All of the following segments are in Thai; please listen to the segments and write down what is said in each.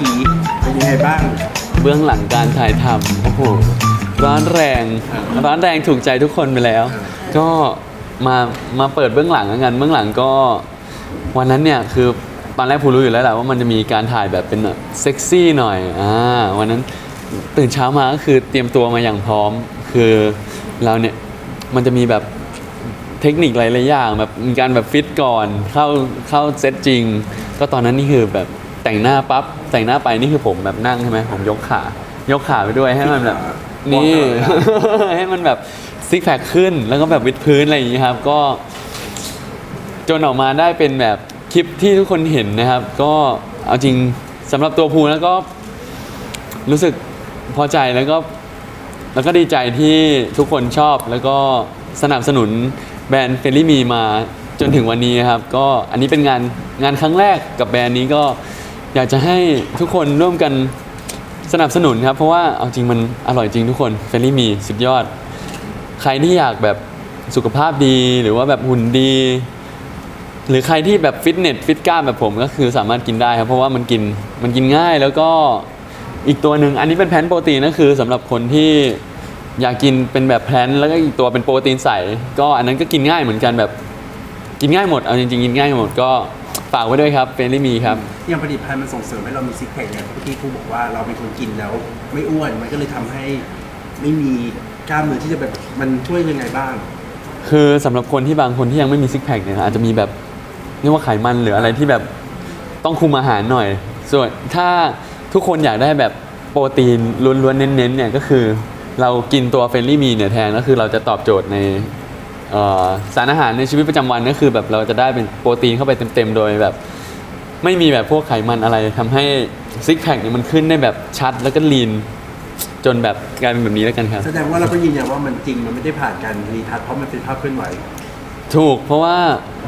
กี้เป็นยังไงบ้าง เบื้องหลังการถ่ายทำโอ้โหร้อนแรงร้อนแรงถูกใจทุกคนไปแล้ว ก็มามาเปิดเบื้องหลังแล้วกันเบื้องหลังก็ วันนั้นเนี่ยคือตอนแรกผมรู้อยู่แล้วแหละว่ามันจะมีการถ่ายแบบเป็นแบบเซ็กซี่หน่อยอ่าวันนั้นตื่นเช้ามาก็คือเตรียมตัวมาอย่างพร้อม คือเราเนี่ยมันจะมีแบบเทคนิคหลายๆอย่างแบบมีการแบบฟิตก่อนเข้าเข้าเซตจริง ก็ตอนนั้นนี่คือแบบ แต่งหน้าปั๊บแต่งหน้าไปนี่คือผมแบบนั่งใช่ไหมผมยกขายกขาไปด้วยให้มันแบบนี่ ให้มันแบบซิกแพคขึ้นแล้วก็แบบวิดพื้นอะไรอย่างนี้ครับ ก็ จนออกมาได้เป็นแบบคลิปที่ทุกคนเห็นนะครับ ก็เอาจริงสำหรับตัวภูแล้วก็ รู้สึกพอใจแล้วก็ แล้วก็ดีใจที่ทุกคนชอบแล้วก็สนับสนุนแบรนด์เฟรลี่มีมาจนถึงวันนี้ครับ ก็อันนี้เป็นงานงานครั้งแรกกับแบรนด์นี้ก็ อยากจะให้ทุกคนร่วมกันสนับสนุนครับ เพราะว่าเอาจริงมันอร่อยจริงทุกคนเฟรลี่มีสุดยอด ใครที่อยากแบบสุขภาพดีหรือว่าแบบหุ่นดี หรือใครที่แบบฟิตเนสฟิตกล้ามแบบผมก็คือสามารถกินได้ครับ เพราะว่ามันกินมันกินง่ายแล้วก็อีกตัวหนึ่งอันนี้เป็นแพนโปรตีนก็คือสำหรับคนที่อยากกินเป็นแบบแพลนแล้วก็อีกตัวเป็นโปรตีนใสก็อันนั้นก็กินง่ายเหมือนกันแบบกินง่ายหมดเอาจริงๆกินง่ายหมดก็ฝากไว้ด้วยครับเฟรนลี่มีครับ อย่างผลิตภัณฑ์มันส่งเสริมให้เรามีซิกแพคเนี่ยเมื่อกี้ครูบอกว่าเราเป็นคนกินแล้ว ไม่อ้วนมันก็เลยทำให้ไม่มีกล้ามเนื้อที่จะแบบมันช่วยยังไงบ้าง คือสำหรับคนที่บางคนที่ยังไม่มีซิกแพคเนี่ยอาจจะมีแบบเรียกว่าไขมันหรืออะไรที่แบบต้องคุมอาหารหน่อย ส่วนถ้าทุกคนอยากได้แบบโปรตีนล้วนๆเน้นๆเนี่ยก็คือ เรากินตัวเฟรนลี่มีเนี่ยแทนก็คือเราจะตอบโจทย์ในเอ่อสารอาหารในชีวิตประจำวันก็คือแบบเราจะได้เป็นโปรตีนเข้าไปเต็มๆโดยแบบ ไม่มีแบบพวกไขมันอะไรทำให้ซิกแพคเนี่ยมันขึ้นได้แบบชัดแล้วก็ลีน จนแบบกลายเป็นแบบนี้แล้วกันครับ แสดงว่าเราก็ยืนยันว่ามันจริงมันไม่ได้ผ่านการรีทัชเพราะมันเป็นภาพเคลื่อนไหว ถูกเพราะว่า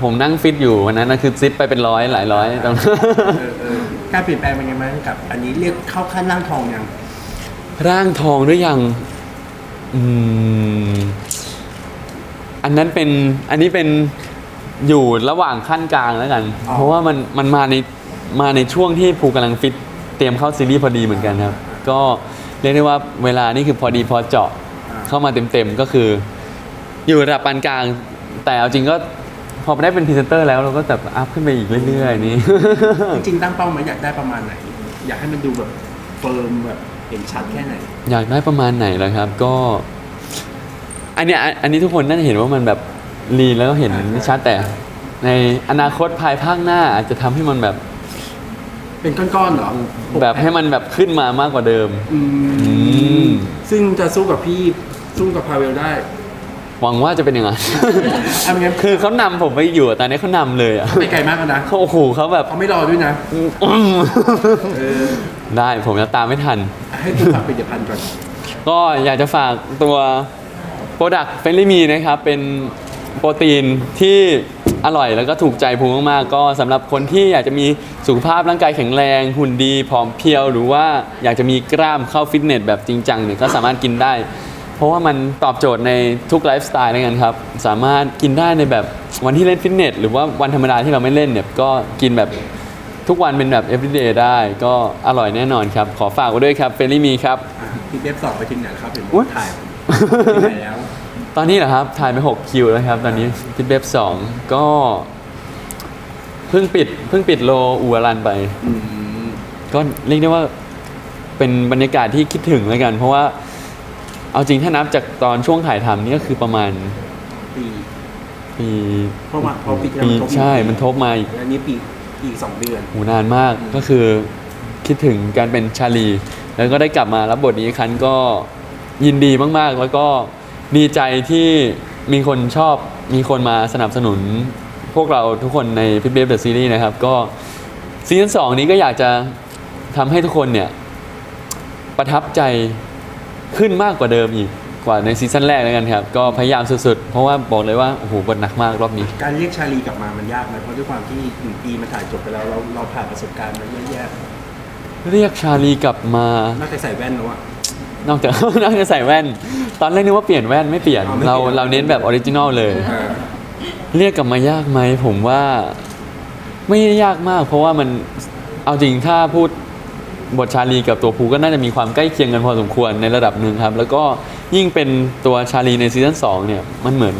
ผมนั่งฟิตอยู่วันนั้นนะคือซิปไปเป็นร้อยหลายร้อยตอนนั้น เออเออการเปลี่ยนแปลงเป็นไงบ้างกับ อันนี้เรียกเข้าขั้นร่างทองยังร่างทองหรือยัง อืม อันนั้นเป็น อันนี้เป็น อยู่ระหว่างขั้นกลางแล้วกัน เพราะว่ามันมันมาในมาในช่วงที่ภูกำลังฟิตเตรียมเข้าซีรีส์พอดีเหมือนกันครับ ก็เรียกได้ว่าเวลานี่คือพอดีพอเจาะเข้ามาเต็มๆก็คือ อยู่ระดับปานกลาง แต่เอาจริงก็พอได้เป็นพรีเซนเตอร์แล้วเราก็แบบอัพขึ้นไปอีกเรื่อยๆนี่จริงๆตั้งเป้าหมายอยากได้ประมาณไหน อยากให้มันดูแบบเฟิร์มแบบเห็นชัดแค่ไหน อยากได้ประมาณไหนล่ะครับ ก็ อันเนี้ยอันอันนี้ทุกคนน่าจะเห็นว่ามันแบบ ลีนแล้วก็เห็นไม่ชัดแต่ ในอนาคตภายภาคหน้าอาจจะทำให้มันแบบเป็นก้อนๆเหรอแบบให้มันแบบขึ้นมามากกว่าเดิม อือืมม ซึ่งจะสู้กับพี่สู้กับพาเวลได้หวังว่าจะเป็นอย่างนั้นทำไงคือเขานำผมไปอยู่อะตอนนี้เขานำเลยอะไปไกลมากแล้วนะเขาโอ้โหเขาแบบเขาไม่รอด้วยนะ อืมเออ ได้ผมจะตามไม่ทัน ให้คุณฝากผลิตภัณฑ์ก่อน ก็อยากจะฝากตัว โปรดักต์เฟ l ลี่มีนะครับ เป็น โปรตีนที่อร่อยแล้วก็ถูกใจภูมิมากๆก็สำหรับคนที่อยากจะมีสุขภาพร่างกายแข็งแรง หุ่นดีผอมเพรียว หรือว่าอยากจะมีกล้ามเข้าฟิตเนสแบบจริงจังเนี่ยก็สามารถกินได้ เพราะว่ามันตอบโจทย์ในทุกไลฟ์สไตล์ด้วยกันครับ สามารถกินได้ในแบบวันที่เล่นฟิตเนสหรือว่าวันธรรมดาที่เราไม่เล่นเนี่ยก็กินแบบทุกวันเป็นแบบ everyday ได้ก็อร่อยแน่นอนครับ ขอฝากไว้ด้วยครับเฟ l ลี่มีครับอะพี่เบฟสอบไปถึงไหนแล้วครับเห็นอุ๊ยถ่ายถึงไหนแล้ว ตอนนี้เหรอครับ ถ่ายไป 6 คิวแล้วครับ ตอนนี้ฟิตเบฟสองก็เพิ่งปิดเพิ่งปิดโลอูวารันไปอืมก็เรียกได้ว่าเป็นบรรยากาศที่คิดถึงแล้วกัน เพราะว่าเอาจริงถ้านับจากตอนช่วงถ่ายทำนี่ก็คือประมาณปีปีเพราะว่าพอปีที่แล้วปีมันทบใช่มันทบมาอีกอันนี้ปีอีกสองเดือน หูนานมากก็คือคิดถึงการเป็นชาลี แล้วก็ได้กลับมารับบทนี้อีกครั้งก็ยินดีมากๆ แล้วก็ ดีใจที่มีคนชอบมีคนมาสนับสนุนพวกเราทุกคนในพิทเบฟเดอะซีรีส์นะครับ ก็ซีซั่นสองนี้ก็อยากจะทำให้ทุกคนเนี่ย ประทับใจขึ้นมากกว่าเดิมอีกกว่าในซีซั่นแรกแล้วกันครับ ก็พยายามสุดๆ เพราะว่าบอกเลยว่า โอ้โหบทหนักมากรอบนี้ การเรียกชาลีกลับมามันยากไหมเพราะด้วยความที่หนึ่งปีมันถ่ายจบไปแล้วเราเราผ่านประสบการณ์มาเยอะแยะเรียกชาลีกลับมานอกจากใส่แว่นแล้วอะ นอกจาก นอกจากใส่แว่น ตอนแรกนึกว่าเปลี่ยนแว่นไม่เปลี่ยน อ๋อไม่เปลี่ยน เราเราเน้นแบบออริจินอลเลยเออเรียกกลับมายากไหมผมว่าไม่ได้ยากมาก เพราะว่ามันเอาจริงถ้าพูดบทชาลีกับตัวภูก็น่าจะมีความใกล้เคียงกันพอสมควรในระดับหนึ่งครับ แล้วก็ยิ่งเป็นตัวชาลีในซีซั่นสองเนี่ยมันเหมือน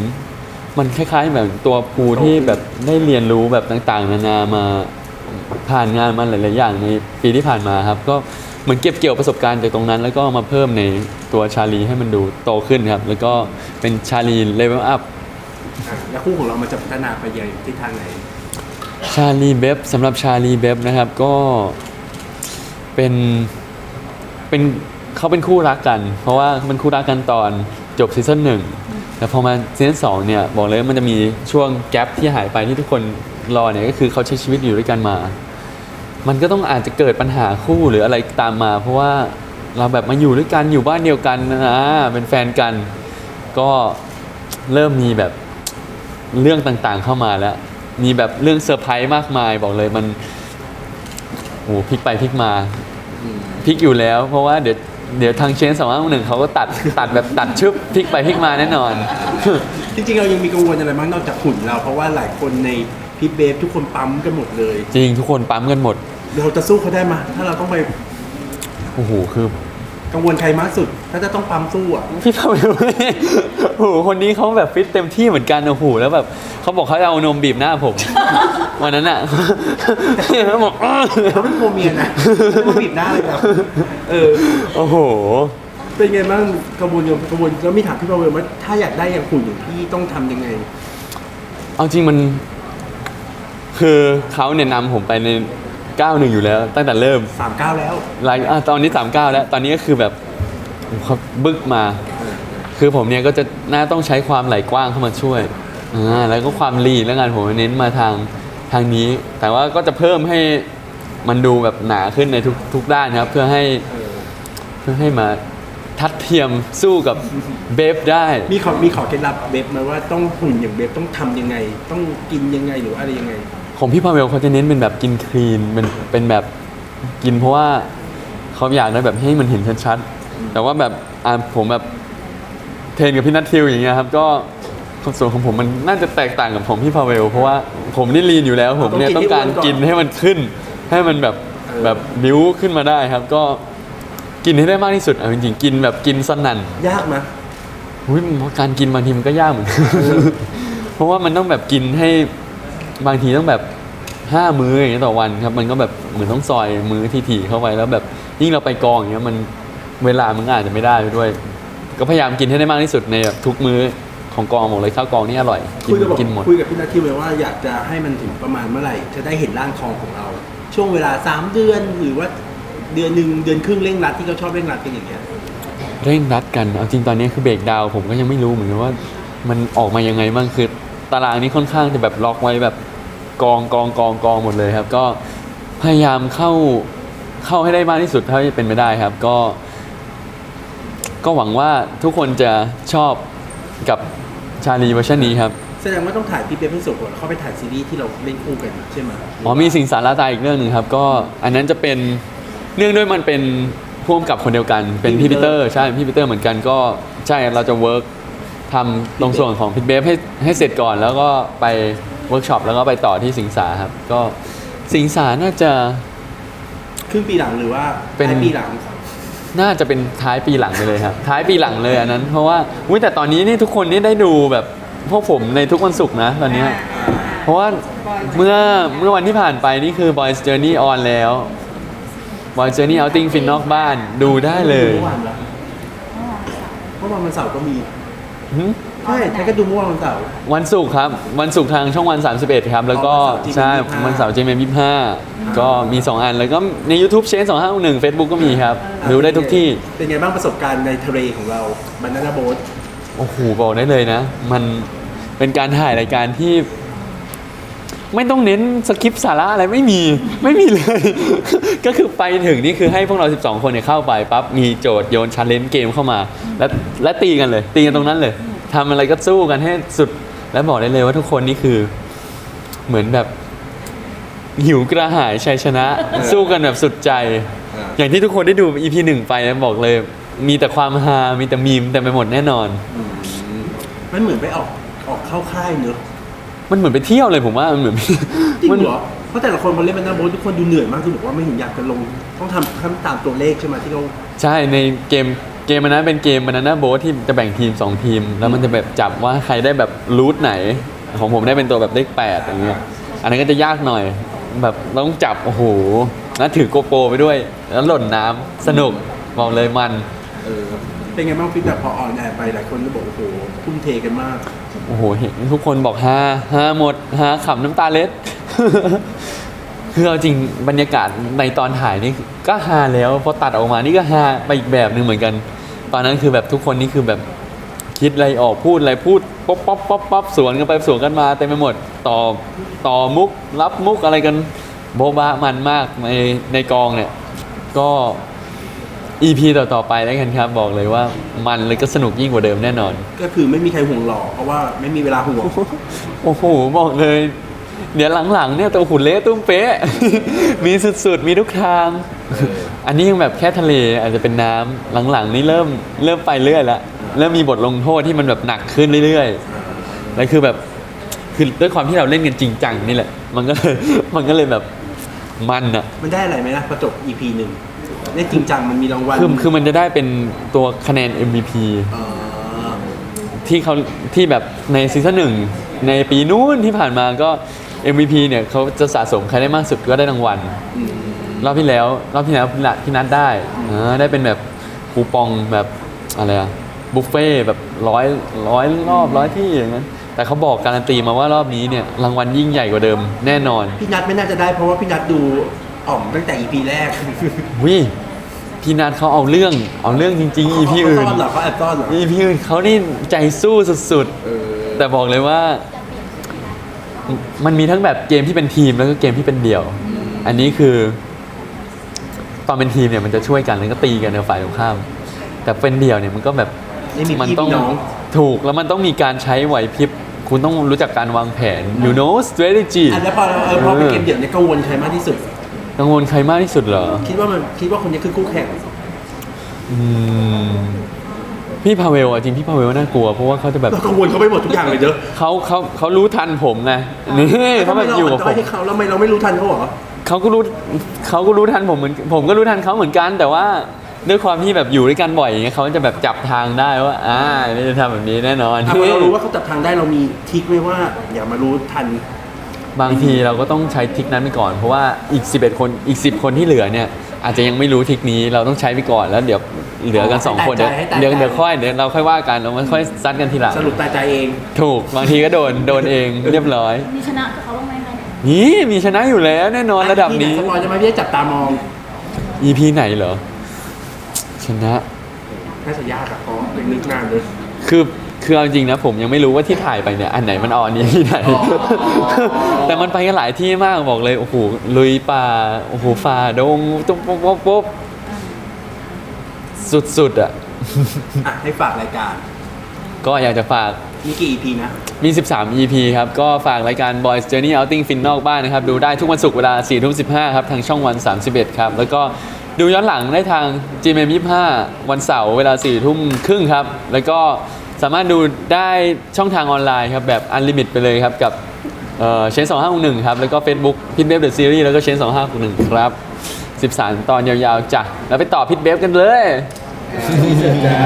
มันคล้ายๆแบบตัวภูที่แบบได้เรียนรู้แบบต่างๆ นานามาผ่านงานมาหลายๆอย่างในปีที่ผ่านมาครับ ก็ เหมือนเก็บเกี่ยวประสบการณ์จากตรงนั้น แล้วก็เอามาเพิ่มในตัวชาลีให้มันดูโตขึ้นครับ แล้วก็เป็นชาลีเลเวลอัพอะแล้วคู่ของเรามันจะพัฒนาไปยังทิศทางไหน ชาลีเบฟสำหรับชาลีเบฟนะครับก็เป็นเป็นเขาเป็นคู่รักกัน เพราะว่ามันคู่รักกันตอนจบซีซั่นหนึ่งแต่พอมาซีซั่นสองเนี่ยบอกเลยว่ามันจะมีช่วงแกลบที่หายไปที่ทุกคนรอเนี่ยก็คือเขาใช้ชีวิตอยู่ด้วยกันมา มันก็ต้องอาจจะเกิดปัญหาคู่หรืออะไรตามมา เพราะว่าเราแบบมาอยู่ด้วยกันอยู่บ้านเดียวกันนะเป็นแฟนกัน ก็เริ่มมีแบบเรื่องต่างๆเข้ามาแล้ว มีแบบเรื่องเซอร์ไพรส์มากมายบอกเลยมันโอ้พลิกไปพลิกมาพลิกอยู่แล้ว เพราะว่าเดี๋ยวเดี๋ยวทางเชนสองห้าหนึ่งเขาก็ตัดตัดแบบตัดชึบพลิกไปพลิกมาแน่นอน จริงๆเรายังมีกังวลอะไรบ้างนอกจากหุ่นเรา เพราะว่าหลายคนในพิทเบฟทุกคนปั๊มกันหมดเลย จริงทุกคนปั๊มกันหมด เราจะสู้เขาได้มา ถ้าเราต้องไปโอ้โหคือกังวลใครมากสุด ถ้าจะต้องปั๊มสู้อะ พี่พาเวลโอ้โหคนนี้เขาแบบฟิตเต็มที่เหมือนกันโอ้โหแล้วแบบเขาบอกเขาจะเอานมบีบหน้าผม วันนั้นอะเขาบอกอ้าวเขาเป็นโคเมียนะไม่ต้องบีบหน้าเลยครับ เออ โอ้โห เป็นไงบ้างกระบวนการกระบวนแล้วมีถามพี่พาวเวลว่าถ้าอยากได้อย่างหุ่นอย่างพี่ต้องทำยังไง เอาจริงมัน คือเขาเนี่ยนำผมไปใน ก้าวหนึ่งอยู่แล้ว ตั้งแต่เริ่มสามเก้าแล้วหลังอะตอนนี้สามเก้าแล้ว ตอนนี้ก็คือแบบเขาบึกมา คือผมเนี่ยก็จะน่าต้องใช้ความไหลกว้างเข้ามาช่วยอ่าแล้วก็ความรีดแล้วงานผมเน้นมาทางทางนี้ แต่ว่าก็จะเพิ่มให้มันดูแบบหนาขึ้นในทุกทุกด้านครับ เพื่อให้เออเพื่อให้มาทัดเทียมสู้กับเบฟได้ มีขอมีขอเคล็ดลับเบฟไหมว่าต้องหุ่นอย่างเบฟต้องทำยังไง ต้องกินยังไงหรืออะไรยังไง ของพี่พาเวลเขาจะเน้นเป็นแบบกินคลีนเป็นเป็นแบบกินเพราะว่าเขาอยากได้แบบให้มันเห็นชัดๆแต่ว่าแบบอ่าผมแบบเทรนกับพี่นัททิวอย่างเงี้ยครับก็ส่วนของผมมันน่าจะแตกต่างกับของพี่พาเวลเพราะว่าผมนี่ลีนอยู่แล้ว ผมเนี่ยต้ต้อองงกินให้การอ้วนก่อนกินให้มันขึ้น ให้มันแบบเออแบบบิ้วขึ้นมาได้ครับ ก็กินให้ได้มากที่สุดเอาจริงๆกินแบบกินสนั่นยากไหมอุ้ยการกินบางทีมันก็ยากเหมือนกันเพราะว่ามันต้องแบบกินให้บางทีต้องแบบ ห้ามื้ออย่างเงี้ยต่อวันครับมันก็แบบเหมือนต้องซอยมื้อถี่ๆเข้าไปแล้วแบบยิ่งเราไปกองอย่างเงี้ยมันเวลามันก็อาจจะไม่ได้ไปด้วย ก็พยายามกินให้ได้มากที่สุดในแบบทุกมื้อของกองบอกเลยข้าวกองนี่อร่อยกิคุยนกับกินหมดคุยกับพี่นัททิวเลยว่าอยากจะให้มันถึงประมาณเมื่อไหร่ จะได้เห็นร่างทองของเรา ช่วงเวลาสามเดือนหรือว่าเดือนหนึ่งเดือนครึ่งเร่งรัดที่เขาชอบเร่งรัดกันอย่างเงี้ยเร่งรัดกันเอาจริงตอนนี้คือเบรกดาวน์ผมก็ยังไม่รู้เหมือนกันว่า มันออกมายังไงบ้างคือตารางนี้ค่อนข้างจะแบบล็อกไว้แบบ กองกองกองกองหมดเลยครับ ก็พยายามเข้าเข้าให้ได้มากที่สุดเท่าที่เป็นไปได้ครับ ก็ ก็หวังว่าทุกคนจะชอบกับชาลีเวอร์ชันนี้ครับแสดงว่าต้องถ่ายพี่เบฟให้สุดก่อนแล้วเข้าไปถ่ายซีรีส์ที่เราเล่นคู่กันใช่ไหมอ๋อมีสิ่งสาระตายอีกเรื่องหนึ่งครับ ก็อันนั้นจะเป็นเนื่องด้วยมันเป็นพ่วงกับคนเดียวกันเป็นพี่ปีเตอร์ใช่พี่ปีเตอร์เหมือนกันก็ใช่เราจะเวิร์กทำตรงส่วนของพิทเบฟให้ให้เสร็จก่อนแล้วก็ไป เวิร์กช็อปแล้วก็ไปต่อที่สิงสาครับ ก็สิงสาน่าจะ ครึ่งปีหลังหรือว่าเป็น ท้ายปีหลังน่าจะเป็นท้ายปีหลังไปเลยครับ ท้ายปีหลังเลยอันนั้น เพราะว่าอุ้ยแต่ตอนนี้นี่ทุกคนนี่ได้ดูแบบพวกผมในทุกวันศุกร์นะตอนเนี้ยเพราะว่าเมื่อเมื่อวันที่ผ่านไปนี่คือ Boys Journey on แล้ว Boys Journey Outing ฟินนอกบ้านดูได้เลยเมื่อวานแล้วเมื่อวานวันเสาร์ก็มีหึ ใช่ใช่ก็ดูเมื่อวานวันเสาร์ วันศุกร์ครับ วันศุกร์ทางช่องวัน 31 ครับ แล้วก็อ๋อวันเสาร์ใช่ GMM25 วันเสาร์ JM 25ก็มี 2 อัน แล้วก็ใน YouTube เชน2561 Facebook ก็มีครับดูได้ทุกที่ เป็นไงบ้างประสบการณ์ในทะเลของเราบานานาโบ๊ทโอ้โหบอกได้เลยนะ มันเป็นการถ่ายรายการที่ ไม่ต้องเน้นสคริปต์สาระอะไรไม่มีไม่มีเลย ก็คือไปถึงนี่คือให้พวกเรา 12 คนเนี่ยเข้าไปปั๊บมีโจทย์โยนชันเลนเกมเข้ามา แล้วและตีกันเลย ตีกันตรงนั้นเลย ทำอะไรก็สู้กันให้สุด แล้วบอกได้เลยว่าทุกคนนี่คือเหมือนแบบ หิวกระหายชัยชนะ สู้กันแบบสุดใจ อย่างที่ทุกคนได้ดู EP หนึ่งไปนะบอกเลย มีแต่ความฮา มีแต่มีมแต่ไปหมดแน่นอน มันเหมือนไปออกออกเข้าค่ายเนอะมันเหมือนไปเที่ยวเลยผมว่ามันเหมือนจริงเหรอเพราะแต่ละคนพอเล่นมันนะโบททุกคนดูเหนื่อยมากทุกบอกว่าไม่เห็นอยากจะลง ต้องทำทำตามตัวเลขใช่ไหมที่เราใช่ในเกม เกมมันนั้นเป็นเกมมันนั้นนะโบทที่จะแบ่งทีม 2 ทีม แล้วมันจะแบบจับว่าใครได้แบบรูทไหน ของผมได้เป็นตัวแบบเลขแปดอย่างเงี้ยอันนั้นก็จะยากหน่อย แบบต้องจับ โอ้โหแล้วถือโกโปรไปด้วย แล้วหล่นน้ำสนุกบอกเลยมัน เออเป็นไงบ้างฟีดแบ็กพอออนแอร์ไปหลายคนก็บอกโอ้โหทุ่มเทกันมาก โอ้โหเห็นทุกคนบอกฮาฮาหมดฮาขำน้ำตาเล็ด คือเอาจริงบรรยากาศในตอนถ่ายนี่ก็ฮาแล้วพอตัดออกมานี่ก็ฮาไปอีกแบบหนึ่งเหมือนกัน ตอนนั้นคือแบบทุกคนนี่คือแบบคิดอะไรออกพูดอะไรพูดป๊อปป๊อปป๊อปป๊อปสวนกันไปสวนกันมาเต็มไปหมดต่อต่อมุกรับมุกอะไรกันโบบะมันมากในในกองเนี่ยก็ EP ต่อๆไปแล้วกันครับ บอกเลยว่ามันเลยก็สนุกยิ่งกว่าเดิมแน่นอน ก็คือไม่มีใครห่วงหล่อเพราะว่าไม่มีเวลาห่วง โอ้โห บอกเลย เดี๋ยวหลังๆเนี่ยตัวหุ่นเละตุ้มเป๊ะ มีสุดๆ มีทุกทาง อันนี้ยังแบบแค่ทะเลอาจจะเป็นน้ำหลังๆ นี่เริ่มเริ่มไปเรื่อยแล้วเริ่มมีบทลงโทษที่มันแบบหนักขึ้นเรื่อยๆแล้วคือแบบคือด้วยความที่เราเล่นกันจริงจังนี่แหละ มันก็เลยมันก็เลยแบบมันอะมันได้อะไรไหมนะประจบ EP หนึ่งเล่นจริงจังมันมีรางวัลคือคือมันจะได้เป็นตัวคะแนน MVP เอ่อที่เขาที่แบบในซีซั่นหนึ่งในปีนู้นที่ผ่านมาก็ MVP เนี่ยเขาจะสะสมใครได้มากสุดก็ได้รางวัลอืมรอบที่แล้วรอบที่แล้วพี่นัทพี่นัทได้อ่าได้เป็นแบบคูปองแบบอะไรอะบุฟเฟ่ต์แบบร้อยร้อยรอบร้อยที่อย่างนั้นแต่เขาบอกการันตีมาว่ารอบนี้เนี่ยรางวัลยิ่งใหญ่กว่าเดิมแน่นอนพี่นัทไม่น่าจะได้เพราะว่าพี่นัทดูอ่อมตั้งแต่ EP แรกวิพี่นัทเขาเอาเรื่องเอาเรื่องจริงๆ EP อื่นเขาซ่อนเหรอเขาแอบซ่อนเหรอ EP อื่นเขานี่ใจสู้สุดๆเออแต่บอกเลยว่า มันมีทั้งแบบเกมที่เป็นทีมแล้วก็เกมที่เป็นเดี่ยว อันนี้คือ ตอนเป็นทีมเนี่ยมันจะช่วยกันแล้วก็ตีกันในฝ่ายตรงข้าม แต่เป็นเดี่ยวเนี่ยมันก็แบบไม่มีมัพี่ต้องมีน้องถูกแล้วมันต้องมีการใช้ไหวพริบคุณต้องรู้จักการวางแผน you know strategy อะแล้วพอเออพอเป็นเกมเดี่ยวเนี่ยกังวลใครมากที่สุด กังวลใครมากที่สุดเหรอ คิดว่ามันคิดว่าคนนี้คือคู่แข่ง อืม พี่พาเวลอะจริงพี่พาเวลน่ากลัวเพราะว่าเขาจะแบบเรากังวลเขาไปหมดทุกอย่างเลยเด้อเขาเขาเขารู้ทันผมไงนี่เขาแบบอยู่กับผมทำไมเราให้เขาแล้วทำไมเราไม่รู้ทันเขาเหรอเขาก็รู้เขาก็รู้ทันผมเหมือนผมก็รู้ทันเขาเหมือนกัน แต่ว่าด้วยความที่แบบอยู่ด้วยกันบ่อยอย่างเงี้ยเขาจะแบบจับทางได้ว่าอ่าไม่จะทำแบบนี้แน่นอนอะพอเรารู้ว่าเขาจับทางได้เรามีทริคไหมว่า อย่ามารู้ทัน บางทีเราก็ต้องใช้ทริกนั้นไปก่อนเพราะว่าอีก 11 คนอีก 10 คนที่เหลือเนี่ยอาจจะยังไม่รู้ทริกนี้เราต้องใช้ไปก่อนแล้วเดี๋ยว เหลือกันสองคนเดี๋ยวให้ตายใจเดี๋ยวให้ตายใจเดี๋ยวค่อยเดี๋ยวเราค่อยว่ากันเราไม่ค่อยซัดกันทีหลังสรุปตายใจเอง ถูกบางทีก็โดนโดนเองเรียบร้อย มีชนะกับเขาบ้างไหมคะเนี่ยนี่มีชนะอยู่แล้วแน่นอนระดับนี้ สปอยจะมาพี่จะจับตามอง EP ไหนเหรอ ชนะน่าจะยากอะเพราะยังนึกนานเลยคือคือเอาจริงนะผมยังไม่รู้ว่าที่ถ่ายไปเนี่ยอันไหนมันออนนี้ที่ไหน แต่มันไปกันหลายที่มากบอกเลยโอ้โหลุยป่าโอ้โหฝ่าดงตุ๊บปุ๊บปุ๊บปุ๊บ สุดๆอะ อะให้ฝากรายการ ก็อยากจะฝากมีกี่ EP นะ มี 13 EP ครับ ก็ฝากรายการ Boys Journey Outing ฟินนอกบ้านนะครับ ดูได้ทุกวันศุกร์เวลา4ทุ่ม15 ครับ ทางช่องวัน 31 ครับ แล้วก็ดูย้อนหลังได้ทาง GMM 25 วันเสาร์เวลา4ทุ่มครึ่งครับ แล้วก็สามารถดูได้ช่องทางออนไลน์ครับ แบบอันลิมิตไปเลยครับกับเชน2561ครับ แล้วก็ Facebook พิทเบฟเดอะซีรีส์แล้วก็เชน2561ครับ 13 ตอนยาวๆจ้ะแล้วไปต่อพิทเบฟกันเลย จ้า